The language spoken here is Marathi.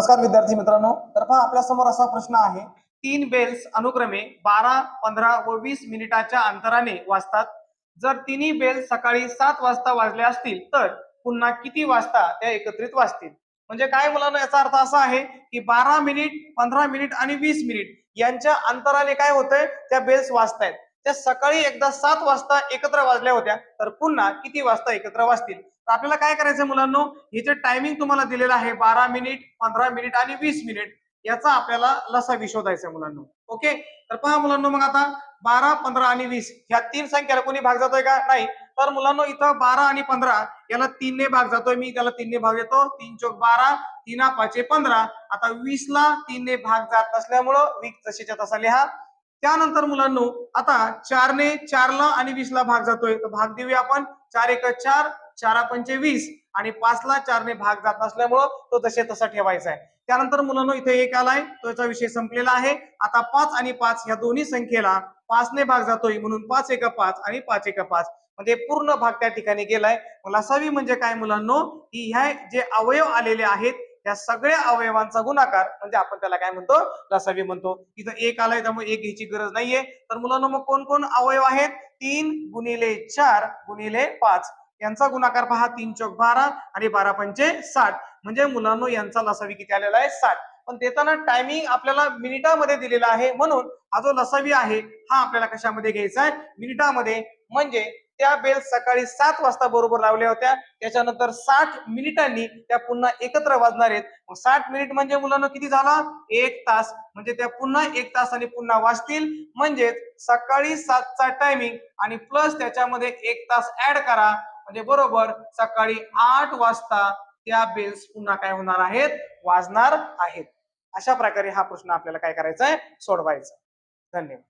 नमस्कार विद्यार्थी मित्रांनो. तर पहा आपल्यासमोर असा प्रश्न आहे. तीन बेल्स अनुक्रमे बारा पंधरा व वीस मिनिटाच्या अंतराने वाजतात. जर तिन्ही बेल्स सकाळी सात वाजता वाजले असतील तर पुन्हा किती वाजता त्या एकत्रित वाजतील? म्हणजे काय मुलांना याचा अर्थ असा आहे की बारा मिनिट पंधरा मिनिट आणि वीस मिनिट यांच्या अंतराने काय होतंय? त्या बेल्स वाजतायत. त्या सकाळी एकदा सात वाजता एकत्र वाजल्या होत्या तर पुन्हा किती वाजता एकत्र वाजतील? तर आपल्याला काय करायचं मुलांनो? हे जे टायमिंग तुम्हाला दिलेलं आहे बारा मिनिट पंधरा मिनिट आणि वीस मिनिट याचा आपल्याला लसा शोधायचा आहे मुलांनो. ओके तर पहा मुलांनो मग आता बारा पंधरा आणि वीस ह्या तीन संख्याला कोणी भाग जातोय का? नाही. तर मुलांनो इथं बारा आणि पंधरा याला तीनने भाग जातोय मी त्याला तीनने भाग येतो. तीन चौक बारा तीना पाचे पंधरा. आता वीस ला तीनने भाग जात नसल्यामुळं वीक तशीच्या तसा लिहा. त्यानंतर मुलांनो आता चारने चारला आणि वीसला भाग जातोय. तर भाग देऊया आपण. चार एक चार चारा पंचे वीस आणि पाचला चारने भाग जात नसल्यामुळं तो तसे तसा ठेवायचा आहे त्यानंतर मुलांनो इथे एक आलाय. तो याचा विषय संपलेला आहे. आता पाच आणि पाच या दोन्ही संख्येला पाचने भाग जातोय. म्हणून पाच एका पाच आणि पाच एका पाच. म्हणजे पूर्ण भाग त्या ठिकाणी गेलाय. मग लसावी म्हणजे काय मुलांनो? की ह्या जे अवयव आलेले आहेत या सगळ्या अवयवांचा गुणाकार म्हणजे आपण त्याला काय म्हणतो? लसावी म्हणतो. इथं एक आलाय त्यामुळे एक घ्यायची गरज नाहीये. तर मुलांना मग कोण कोण अवयव आहेत? तीन गुणिले चार गुणिले पाच. यांचा गुणाकार पहा तीन चौक बारा आणि बारा पंचे साठ. म्हणजे मुलांनो यांचा लसावी किती आलेला आहे? साठ. पण देताना टायमिंग आपल्याला मिनिटामध्ये दिलेला आहे. म्हणून हा जो लसावी आहे हा आपल्याला कशामध्ये घ्यायचा आहे? मिनिटामध्ये. म्हणजे त्या बेल सकाळी सात वाजता बरोबर लावल्या होत्या. त्याच्यानंतर साठ मिनिटांनी त्या पुन्हा एकत्र वाजणार आहेत. मग साठ मिनिट म्हणजे मुलांना किती झाला? एक तास. म्हणजे त्या पुन्हा एक तासाने पुन्हा वाजतील म्हणजेच सकाळी सातचा टायमिंग आणि प्लस त्याच्यामध्ये एक तास ऍड करा. म्हणजे बरोबर सकाळी आठ वाजता त्या बेल्स पुन्हा काय होणार आहेत? वाजणार आहेत. अशा प्रकारे हा प्रश्न आपल्याला काय करायचा आहे सोडवायचा धन्यवाद.